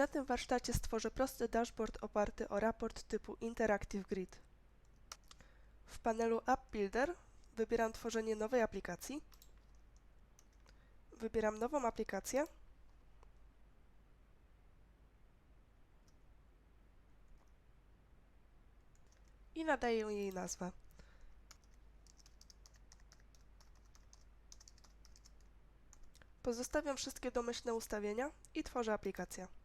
Na tym warsztacie stworzę prosty dashboard oparty o raport typu Interactive Grid. W panelu App Builder wybieram tworzenie nowej aplikacji. Wybieram nową aplikację. I nadaję jej nazwę. Pozostawiam wszystkie domyślne ustawienia i tworzę aplikację.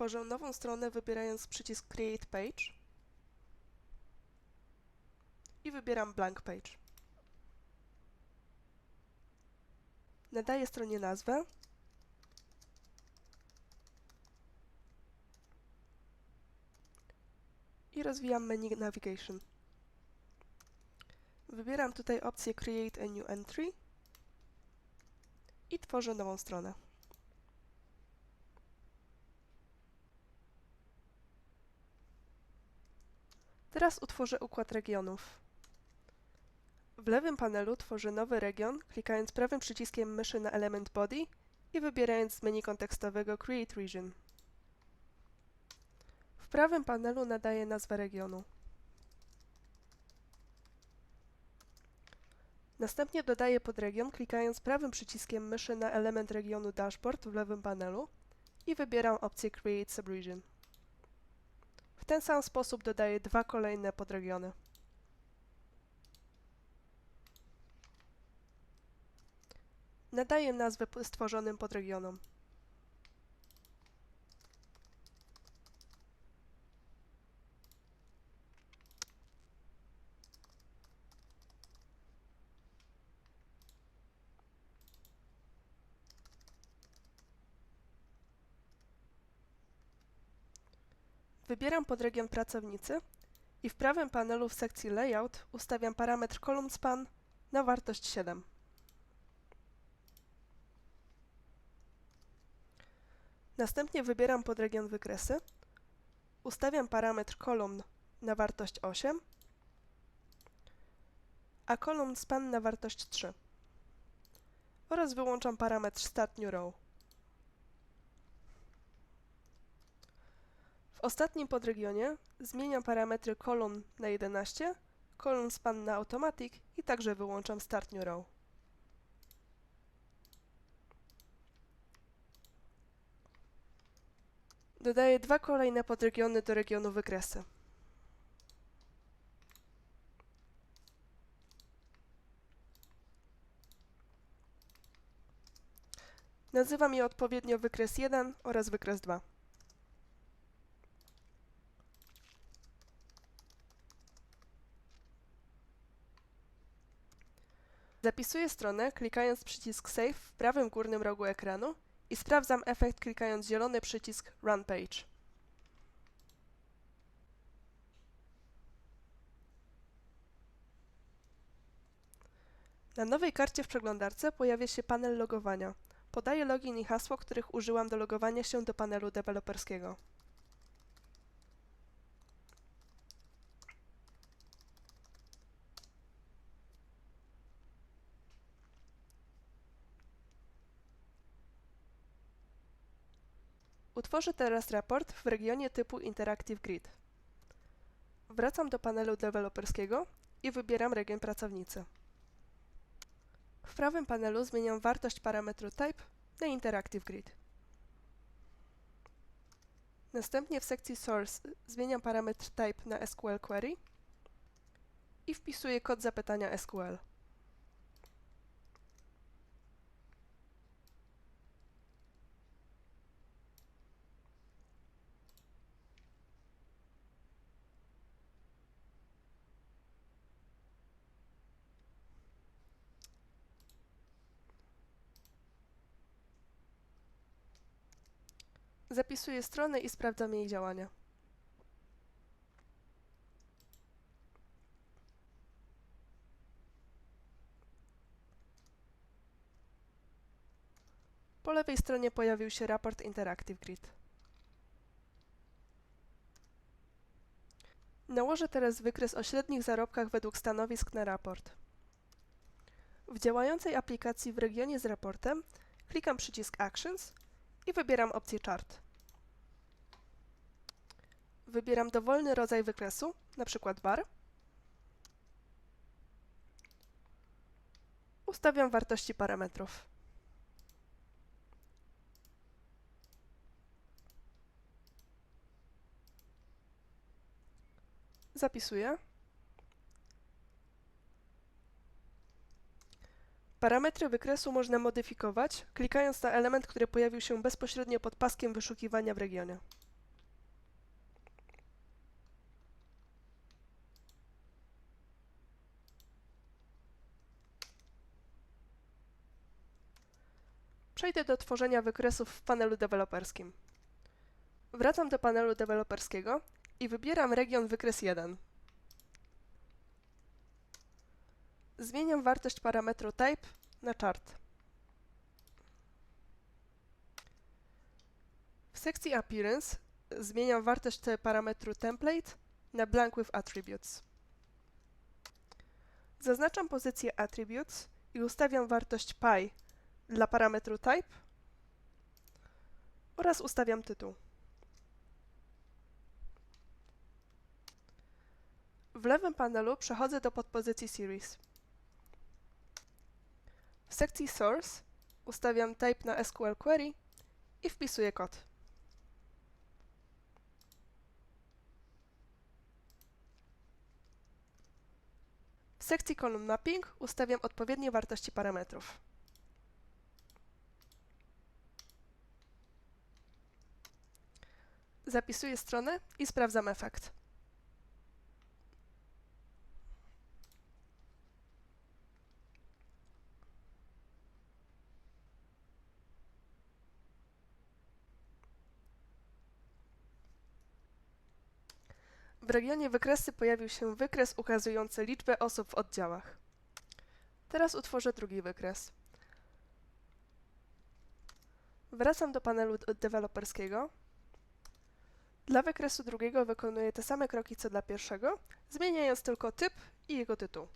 Tworzę nową stronę wybierając przycisk Create Page i wybieram Blank Page. Nadaję stronie nazwę i rozwijam menu Navigation. Wybieram tutaj opcję Create a New Entry i tworzę nową stronę. Teraz utworzę układ regionów. W lewym panelu tworzę nowy region, klikając prawym przyciskiem myszy na element Body i wybierając z menu kontekstowego Create Region. W prawym panelu nadaję nazwę regionu. Następnie dodaję podregion, klikając prawym przyciskiem myszy na element regionu Dashboard w lewym panelu i wybieram opcję Create Subregion. Ten sam sposób dodaję dwa kolejne podregiony. Nadaję nazwę stworzonym podregionom. Wybieram podregion pracownicy i w prawym panelu w sekcji Layout ustawiam parametr Column Span na wartość 7. Następnie wybieram podregion wykresy, ustawiam parametr kolumn na wartość 8, a column span na wartość 3 oraz wyłączam parametr Start New Row. W ostatnim podregionie zmieniam parametry kolumn na 11, column span na automatic i także wyłączam Start New Row. Dodaję dwa kolejne podregiony do regionu wykresy. Nazywam je odpowiednio wykres 1 oraz wykres 2. Zapisuję stronę klikając przycisk Save w prawym górnym rogu ekranu i sprawdzam efekt klikając zielony przycisk Run Page. Na nowej karcie w przeglądarce pojawia się panel logowania. Podaję login i hasło, których użyłam do logowania się do panelu deweloperskiego. Utworzę teraz raport w regionie typu Interactive Grid. Wracam do panelu deweloperskiego i wybieram region pracownicy. W prawym panelu zmieniam wartość parametru Type na Interactive Grid. Następnie w sekcji Source zmieniam parametr Type na SQL Query i wpisuję kod zapytania SQL. Zapisuję stronę i sprawdzam jej działania. Po lewej stronie pojawił się raport Interactive Grid. Nałożę teraz wykres o średnich zarobkach według stanowisk na raport. W działającej aplikacji w regionie z raportem klikam przycisk Actions i wybieram opcję Chart. Wybieram dowolny rodzaj wykresu, np. bar. Ustawiam wartości parametrów. Zapisuję. Parametry wykresu można modyfikować, klikając na element, który pojawił się bezpośrednio pod paskiem wyszukiwania w regionie. Przejdę do tworzenia wykresów w panelu deweloperskim. Wracam do panelu deweloperskiego i wybieram region wykres 1. Zmieniam wartość parametru type na chart. W sekcji appearance zmieniam wartość parametru template na blank with attributes. Zaznaczam pozycję attributes i ustawiam wartość pi dla parametru type oraz ustawiam tytuł. W lewym panelu przechodzę do podpozycji Series. Sekcji Source ustawiam type na SQL Query i wpisuję kod. W sekcji Column Mapping ustawiam odpowiednie wartości parametrów. Zapisuję stronę i sprawdzam efekt. W regionie wykresy pojawił się wykres ukazujący liczbę osób w oddziałach. Teraz utworzę drugi wykres. Wracam do panelu deweloperskiego. Dla wykresu drugiego wykonuję te same kroki co dla pierwszego, zmieniając tylko typ i jego tytuł.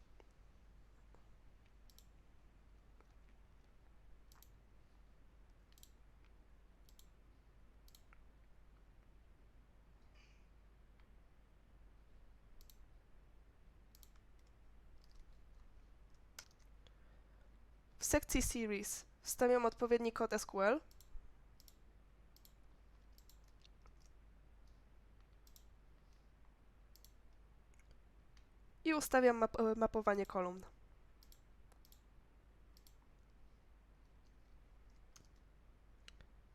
W sekcji Series wstawiam odpowiedni kod SQL. I ustawiam map e, mapowanie kolumn.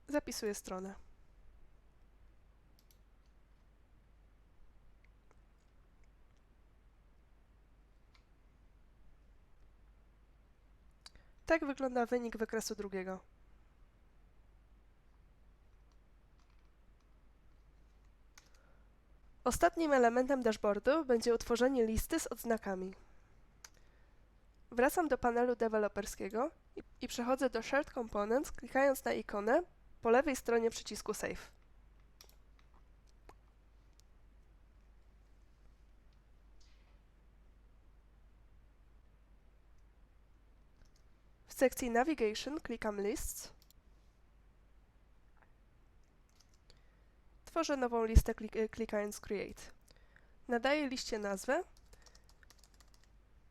Zapisuję stronę. Tak wygląda wynik wykresu drugiego. Ostatnim elementem dashboardu będzie utworzenie listy z odznakami. Wracam do panelu deweloperskiego i, przechodzę do Shared Components, klikając na ikonę po lewej stronie przycisku Save. W sekcji Navigation klikam Lists. Tworzę nową listę klik e, klikając Create. Nadaję liście nazwę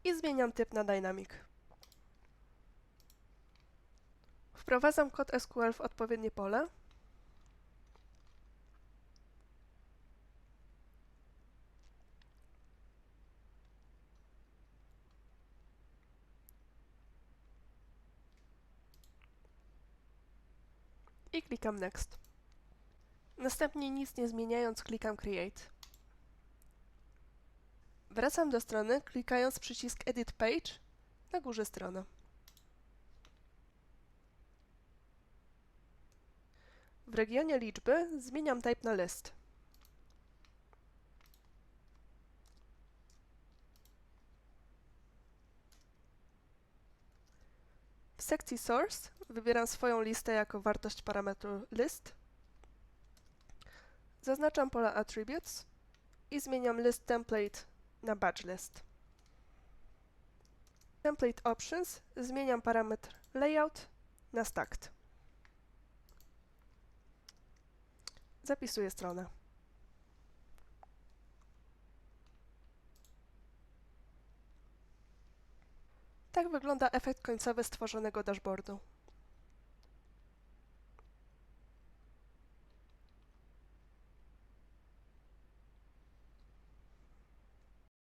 i zmieniam typ na Dynamic. Wprowadzam kod SQL w odpowiednie pole. I klikam Next. Następnie nic nie zmieniając klikam Create. Wracam do strony klikając przycisk Edit Page na górze strony. W regionie liczby zmieniam type na list. Sekcji Source wybieram swoją listę jako wartość parametru list. Zaznaczam pola Attributes i zmieniam list template na batch list. Template options zmieniam parametr layout na stacked. Zapisuję stronę. Tak wygląda efekt końcowy stworzonego dashboardu.